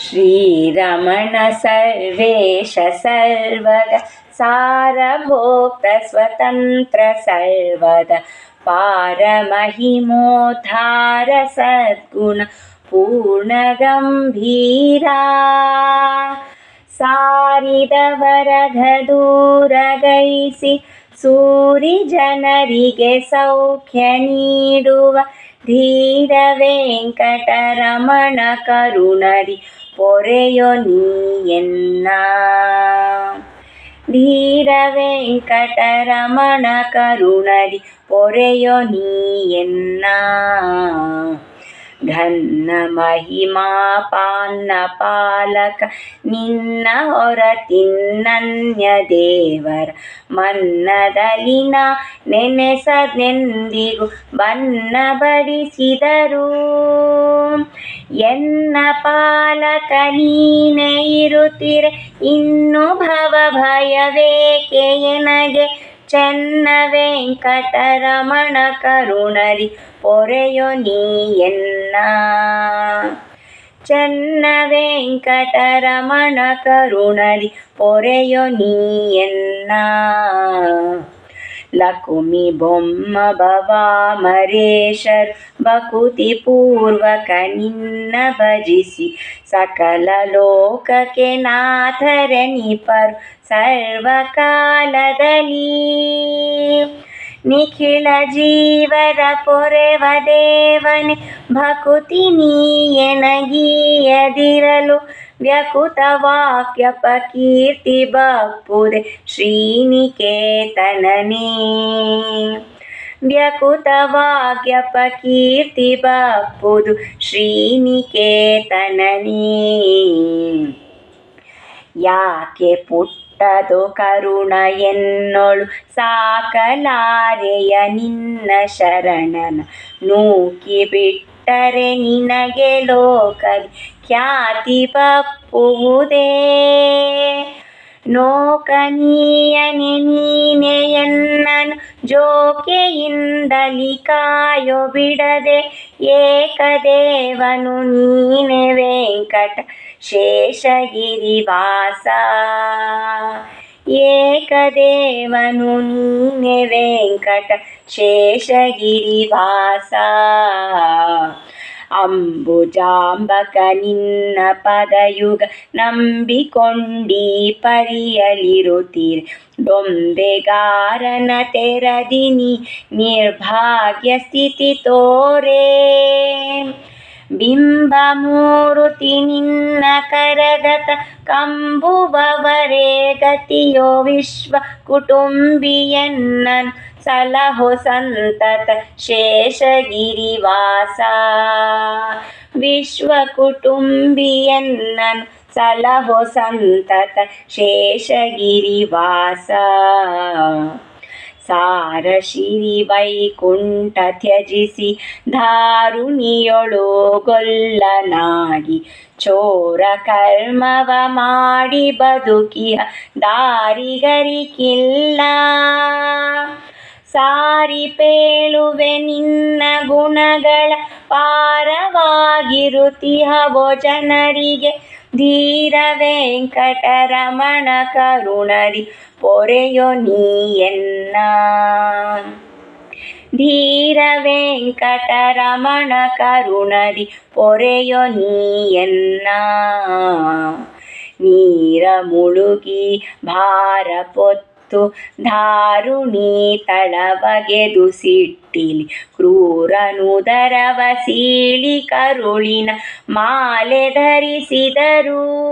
श्रीरमण सर्वेश सर्वद सारभोक्त स्वतन्त्र सर्वद पारमहिमोद्धार सद्गुण पूर्णगम्भीरा ಸಾರಿದವರಘದೂರಗೈಸಿ ಸೂರಿ ಜನರಿಗೆ ಸೌಖ್ಯ ನೀಡುವ ಧೀರ ವೆಂಕಟರಮಣ ಕರುಣರಿ ఒరేయో నీ ఎన్నా ధీర వెంకటరమణ కరుణది ఒరేయో నీ ఎన్నా ಪಾನ್ನ ಪಾಲಕ ನಿನ್ನ ಹೊರತಿನ್ನನ್ಯ ದೇವರ, ಮನ್ನದಲಿನ ನೆನೆಸದೆಂದಿಗೂ ಬನ್ನ ಬಡಿಸಿದರು. ಎನ್ನ ಪಾಲಕ ನೀನೇ ಇರುತ್ತಿರೆ, ಇನ್ನು ಭವ ಭಯವೇಕೆ ಎನಗೆ? ಚೆನ್ನ ವೆಂಕಟರಮಣ ಕರುಣರಿ ಪೊರೆಯೋ ನೀಯನ್ನ ಚೆನ್ನ ವೆಂಕಟರಮಣ ಕರುಣರಿ ಪೊರೆಯೋ ನೀಯನ್ನ ಲಕುಮಿ ಬೊಮ್ಮ ಭವಾಮರೇಶರ್ ಬಕುತಿ ಪೂರ್ವಕ ನಿನ್ನ ಭಜಿಸಿ ಸಕಲ ಲೋಕಕ್ಕೆ ನಾಥರೆನಿಪರು ಸರ್ವಕಾಲದಲ್ಲಿ ನಿಖಿಳ ಜೀವರ ಪೊರೆವ ದೇವನೆ ಭಕುತಿ ನೀಯನಗೀಯದಿರಲು ವ್ಯಕುತ ವಾಕ್ಯಪ ಕೀರ್ತಿ ಬಪ್ಪುದೆ ಶ್ರೀನಿಕೇತನನೇ. ವ್ಯಕುತ ವಾಕ್ಯಪ ಕೀರ್ತಿ ಬಪ್ಪುದು ಶ್ರೀನಿಕೇತನನೇ. ಯಾಕೆ ಪುಟ್ಟದು ಕರುಣ ಎನ್ನೊಳು ಸಾಕಲಾರೆಯ ನಿನ್ನ ಶರಣನ? ನೂಕಿ ಬಿಟ್ಟರೆ ನಿನಗೆ ಲೋಕದಿ ಖ್ಯಾತಿ ಬಪ್ಪುವುದೇ ನೋಕನೀಯನೆ ನೀನೆ ಎನ್ನನು ಜೋಕೆಯಿಂದಲಿ ಕಾಯೋ ಬಿಡದೆ ಏಕದೇವನು ನೀನೆ ವೆಂಕಟ ಶೇಷಗಿರಿವಾಸ ಏಕದೇವನು ನೀನೆ ವೆಂಕಟ ಶೇಷಗಿರಿವಾಸ ಅಂಬುಜಾಂಬಕ ನಿನ್ನ ಪದಯುಗ ನಂಬಿಕೊಂಡಿ ಪರಿಯಲಿರುತ್ತೀರೆ ಡೊಂಬೆಗಾರನ ತೆರದಿನಿ ನಿರ್ಭಾಗ್ಯ ಸ್ಥಿತಿ ತೋರೇ ಬಿಂಬ ಮೂರುತಿ ನಿನ್ನ ಕರಗತ ಕಂಬುವವರೇ ಗತಿಯೋ ವಿಶ್ವ ಕುಟುಂಬಿಯನ್ನನ್ ಶೇಷಗಿರಿವಾಸ. ವಿಶ್ವ ಕುಟುಂಬಿಯನ್ನನ್ ಸಲಹು ಸಂತತ ಶೇಷಗಿರಿವಾಸ. ಸಾರಶಿರಿ ವೈಕುಂಠ ತ್ಯಜಿಸಿ ಧಾರುಣಿಯೊಳು ಗೊಲ್ಲನಾಗಿ ಚೋರ ಕರ್ಮವ ಮಾಡಿ ಬದುಕಿಯ ದಾರಿಗರಿಕಿಲ್ಲ. ಸಾರಿ ಪೇಳುವೆ ನಿನ್ನ ಗುಣಗಳ ಪಾರವಾಗಿರುತ್ತಿಹವೋ ಜನರಿಗೆ ಧೀರ ವೆಂಕಟರಮಣ ಕರುಣರಿ ಪೊರೆಯೋ ನೀಯನ್ನ ಧೀರ ವೆಂಕಟರಮಣ ಕರುಣರಿ ಪೊರೆಯೋ ನೀಯನ್ನ ನೀರ ಮುಳುಗಿ ಭಾರ ಪೊತ್ತು ಧಾರುಣಿ ತಳವಗೆದು ಸಿಟ್ಟಿಲಿ ಕ್ರೂರನುದರವ ಸೀಳಿ ಕರುಳಿನ ಮಾಲೆ ಧರಿಸಿದರು.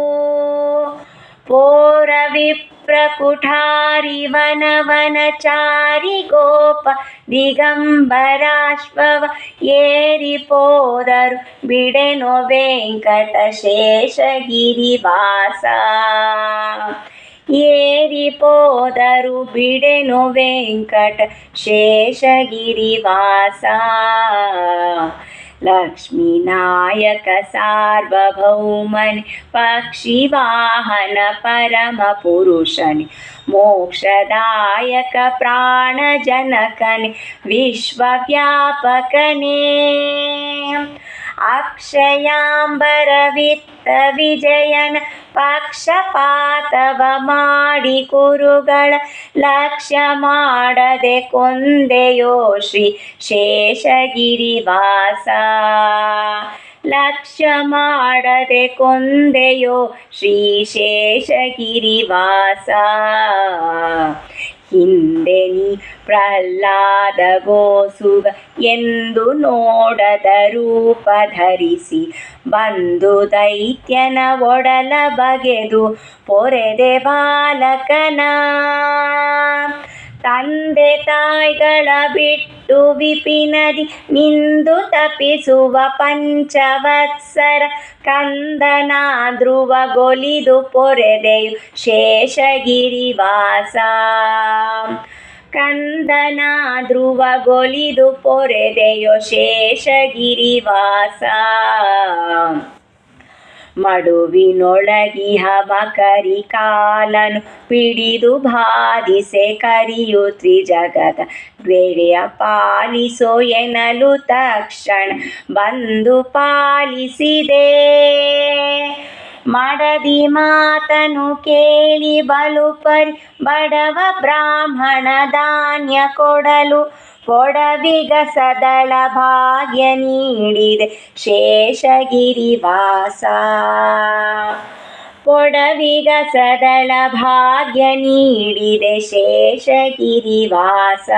ಪೋರ ವಿಪ್ರ ಕುಠಾರಿ ವನವನಚಾರಿ ಗೋಪ ದಿಗಂಬರಾಶ್ವವ ಏರಿ ಪೋದರು. ಬಿಡೆನೋ ವೆಂಕಟ ಶೇಷಗಿರಿವಾಸ. ఏరిపోదరు బిడెను వెంకట శేషగిరివాస शेषगिरिवास लक्ष्मीनायक सार्वभौमन् पक्षिवाहन परमपुरुषन् मोक्षदायक प्राणजनकनि विश्वव्यापकने ಅಕ್ಷಯಾಂಬರವಿತ್ತ ವಿಜಯನ ಪಕ್ಷಪಾತವ ಮಾಡಿ ಕುರುಗಳ ಲಕ್ಷ್ಯ ಮಾಡದೆ ಕೊಂದೆಯೋ ಶ್ರೀ ಶೇಷಗಿರಿವಾಸ. ಲಕ್ಷ್ಯ ಮಾಡದೆ ಕೊಂದೆಯೋ ಶ್ರೀ ಶೇಷಗಿರಿವಾಸ. ಪ್ರಹ್ಲಾದ ಗೋಸುಗ ಎಂದು ನೋಡದ ರೂಪ ಧರಿಸಿ ಬಂದು ದೈತ್ಯನ ಒಡಲ ಬಗೆದು ಪೊರೆದೆ ಬಾಲಕನ. ತಂದೆ ತಾಯಿಗಳ ಬಿಟ್ಟು ವಿಪಿನದಿ ನಿಂದು ತಪಿಸುವ ಪಂಚವತ್ಸರ ಕಂದನ ಧ್ರುವ ಗೊಲಿದು ಪೊರೆದೆಯು ಶೇಷಗಿರಿವಾಸ. ಕಂದನ ಧ್ರುವಗೊಲಿದು ಪೊರೆದೆಯೋ ಶೇಷಗಿರಿವಾಸ. ಮಡುವಿನೊಳಗಿಹ ಕರಿ ಕಾಲನು ಪಿಡಿದು ಬಾಧಿಸೆ ಕರಿಯು ತ್ರಿಜಗದ ಬೇಳೆಯ ಪಾಲಿಸೋ ಎನಲು ತಕ್ಷಣ ಬಂದು ಪಾಲಿಸಿದೆ. ಮಡದಿ ಮಾತನು ಕೇಳಿ ಬಲು ಪರಿ, ಬಡವ ಬ್ರಾಹ್ಮಣ ಧಾನ್ಯ ಕೊಡಲು ಕೊಡವಿಗ ಸದಳ ಭಾಗ್ಯ ನೀಡಿದೆ ಶೇಷಗಿರಿವಾಸ. ಕೊಡವಿಗ ಸದಳ ಭಾಗ್ಯ ನೀಡಿದೆ ಶೇಷಗಿರಿವಾಸ.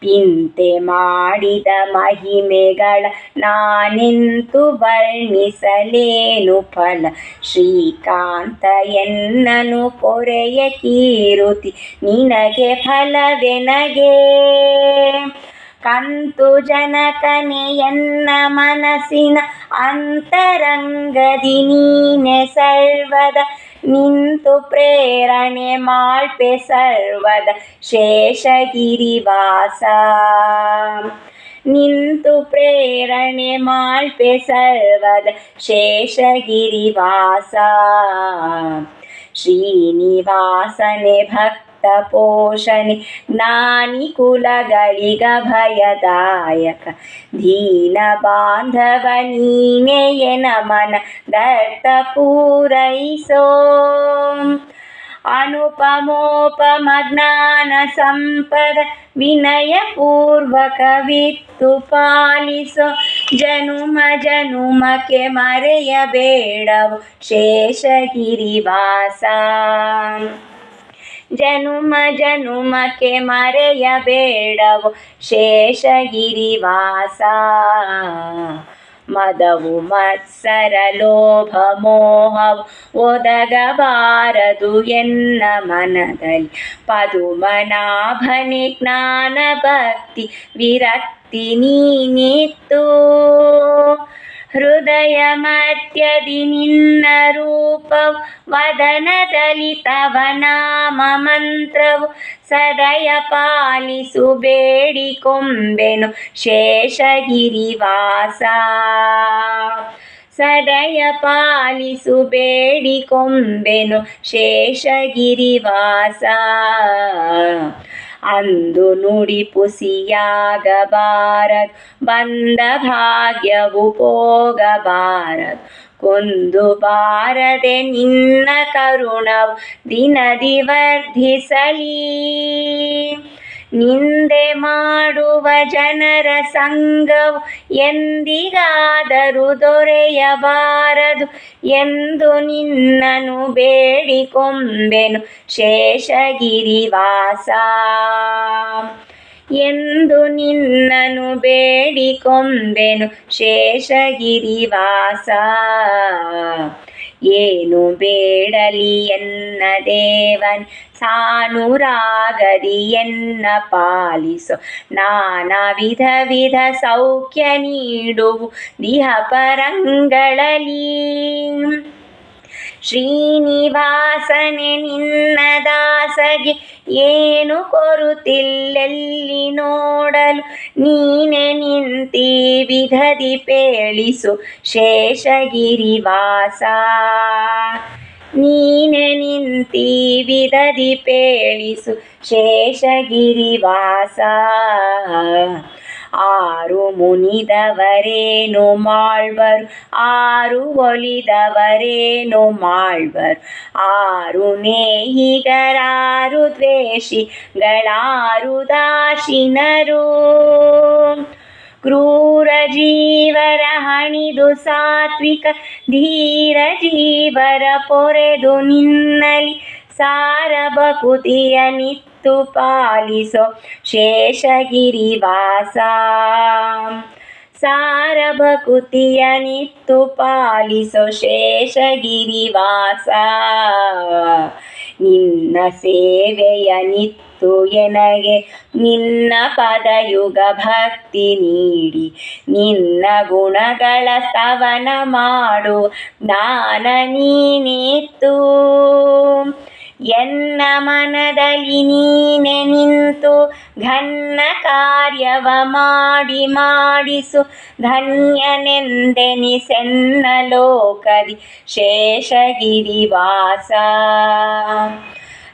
ಪಿಂತೆ ಮಾಡಿದ ಮಹಿಮೆಗಳ ನಾನಿಂತು ವರ್ಣಿಸಲೇನು ಫಲ? ಶ್ರೀಕಾಂತ ಎನ್ನನು ಪೊರೆಯ ಕೀರುತಿ, ನಿನಗೆ ಫಲವೆನಗೆ ಕಂತು ಜನಕನೆ ಎನ್ನ ಮನಸ್ಸಿನ ಅಂತರಂಗದಿ ನೀನೆ ಸರ್ವದ निन्तु प्रेरणे माल्पे सर्वद शेषगिरिवास निन्तु प्रेरणे माल्पे सर्वद शेषगिरिवास श्रीनिवासने भक्त ಪೋಷಣೆ ಜ್ಞಾನಿ ಕುಲಗಳಿಗ ಭಯದಾಯಕ ದೀನ ಬಾಂಧವ ನೀನೆ ಎನ ಮನ ದರ್ತ ಪೂರೈಸೋ ಅನುಪಮೋಪಮ ಜ್ಞಾನ ಸಂಪದ ವಿನಯ ಪೂರ್ವಕವಿತ್ತು ಪಾಲಿಸೋ ಜನುಮ ಜನುಮಕ್ಕೆ ಮರೆಯಬೇಡವು ಶೇಷಗಿರಿವಾಸ ಜನುಮ ಜನುಮಕ್ಕೆ ಮರೆಯಬೇಡವು ಶೇಷಗಿರಿವಾಸ ಮದವು ಮತ್ಸರ ಲೋಭ ಮೋಹವು ಒದಗಬಾರದು ಎನ್ನ ಮನದಲ್ಲಿ ಪದುಮನಾಭನೆ ಜ್ಞಾನ ಭಕ್ತಿ ವಿರಕ್ತಿ ನೀನಿತ್ತು ಹೃದಯ ಮಧ್ಯದಿ ನಿನ್ನ ರೂಪ ವದನದಲ್ಲಿ ತವ ನಾಮ ಮಂತ್ರವು ಸದಯ ಪಾಲಿಸು ಬೇಡಿಕೊಂಬೆನು ಶೇಷಗಿರಿವಾಸ ಸದಯ ಪಾಲಿಸು ಬೇಡಿಕೊಂಬೆನು ಶೇಷಗಿರಿವಾಸ ಅಂದು ನುಡಿ ಪುಸಿಯಾಗಬಾರದು ಬಂದ ಭಾಗ್ಯವು ಹೋಗಬಾರದು ಕೊಂದು ಬಾರದೆ ನಿನ್ನ ಕರುಣವು ದಿನದಿ ವರ್ಧಿಸಲಿ. ನಿಂದೆ ಮಾಡುವ ಜನರ ಸಂಘವು ಎಂದಿಗಾದರೂ ದೊರೆಯಬಾರದು ಎಂದು ನಿನ್ನನು ಬೇಡಿಕೊಂಬೆನು ಶೇಷಗಿರಿವಾಸ. ಎಂದು ನಿನ್ನನು ಬೇಡಿಕೊಂಬೆನು ಶೇಷಗಿರಿವಾಸ. ಏನು ಬೇಡಲಿ ಎನ್ನ ದೇವನ್? ಸಾನುರಾಗದಿ ಎನ್ನ ಪಾಲಿಸು. ನಾನಾ ವಿಧ ವಿಧ ಸೌಖ್ಯ ನೀಡುವು. ದಿಹ ಪರಂಗಳಲ್ಲಿ ಶ್ರೀನಿವಾಸನೆ ನಿನ್ನ ದಾಸಗೆ ಏನು ಕೊರುತಿಲ್ಲೆಲ್ಲಿ ನೋಡಲು? ನೀನೆ ನಿಂತಿ ವಿಧದಿ ಪೇಳಿಸು ಶೇಷಗಿರಿವಾಸ. ನೀನೆ ನಿಂತಿ ವಿಧದಿ ಪೇಳಿಸು ಶೇಷಗಿರಿವಾಸ. ಆರು ಮುನಿದವರೇನು ಮಾಳ್ವರು ಆರು ಒಲಿದವರೇನು ಮಾಳ್ವರು ಆರು ನೇಹಿಗರಾರು ದ್ವೇಷಿಗಳಾರು ದಾಶಿನರು ಕ್ರೂರ ಜೀವರ ಹಣಿದು ಸಾತ್ವಿಕ ಧೀರ ಜೀವರ ಪೊರೆದು ನಿನ್ನಲಿ ಸಾರ ಬಕುತಿಯ ನಿತ್ತು ಪಾಲಿಸೋ ಶೇಷಗಿರಿವಾಸ. ಸಾರ ಭಕುತಿಯ ನಿತ್ತು ಪಾಲಿಸೋ ಶೇಷಗಿರಿವಾಸ. ನಿನ್ನ ಸೇವೆಯ ನಿತ್ತು ಎನಗೆ ನಿನ್ನ ಪದಯುಗ ಭಕ್ತಿ ನೀಡಿ, ನಿನ್ನ ಗುಣಗಳ ಸ್ತವನ ಮಾಡು, ಜ್ಞಾನ ನೀನಿತ್ತು. ಎನ್ನ ಮನದಲ್ಲಿ ನೀನೆ ನಿಂತು ಘನ್ನ ಕಾರ್ಯವ ಮಾಡಿ ಮಾಡಿಸು. ಧನ್ಯನೆಂದೆನಿಸೆನ್ನ ಲೋಕದಿ ಶೇಷಗಿರಿವಾಸ.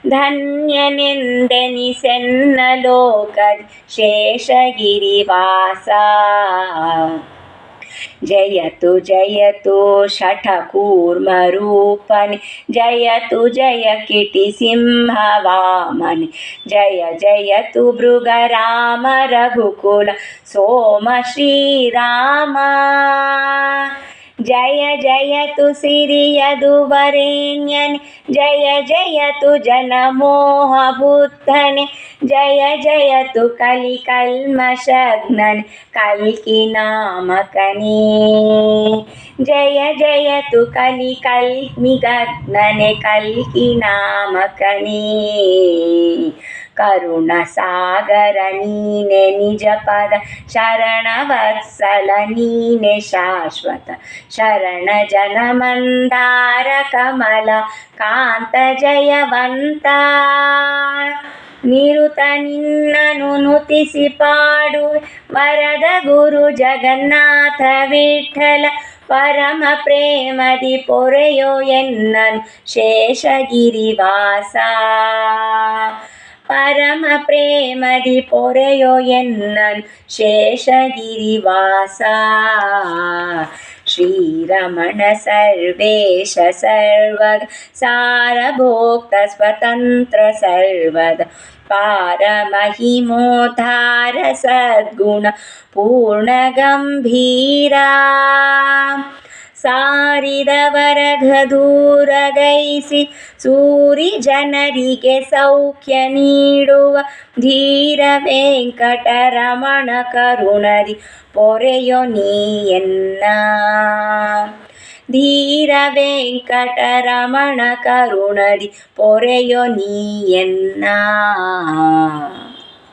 ಧನ್ಯನೆಂದೆನಿಸೆನ್ನ ಲೋಕದಿ ಶೇಷಗಿರಿವಾಸ. जय तो जय तो ठाकुर मरूपन जय तो जय किटि सिंहवामन, जय जय तो भृग राम रघुकुल, सोम श्री राम जय जय तो तु सिरियदुवरेण्यन् जय जय तो तु जनमोह बुद्धन् जय जय तु कलि कल्मशग्नन् कल्किनामकने जय जय तु कलि कल्मिगग्नने कल्किनामकने करुणसागर नीने, निज पद शरण वत्सल नीने, शाश्वत शरण जन मंदार कमल, कांत जयवंता। ನಿರುತ ನಿನ್ನನು ನುತಿಸಿ ಪಾಡುವೆ ವರದ ಗುರು ಜಗನ್ನಾಥ ವಿಠಲ. ಪರಮ ಪ್ರೇಮದಿ ಪೊರೆಯೋ ಎನ್ನನು ಶೇಷಗಿರಿವಾಸ. ಪರಮ ಪ್ರೇಮದಿ ಪೊರೆಯೋ ಎನ್ನನು ಶೇಷಗಿರಿವಾಸ. श्रीरमण सर्वेश सर्वग सारभोक्त स्वतन्त्र सर्वद पारमहिमोद्धार सद्गुण पूर्णगम्भीरा। ಸಾರಿದವರ ಘದೂರಗೈಸಿ ಸೂರಿ ಜನರಿಗೆ ಸೌಖ್ಯ ನೀಡುವ ಧೀರ ವೆಂಕಟರಮಣ ಕರುಣದಿ ಪೊರೆಯೋ ನೀಯನ್ನ ಧೀರ ವೆಂಕಟರಮಣ ಕರುಣದಿ ಪೊರೆಯೋ ನೀಯನ್ನ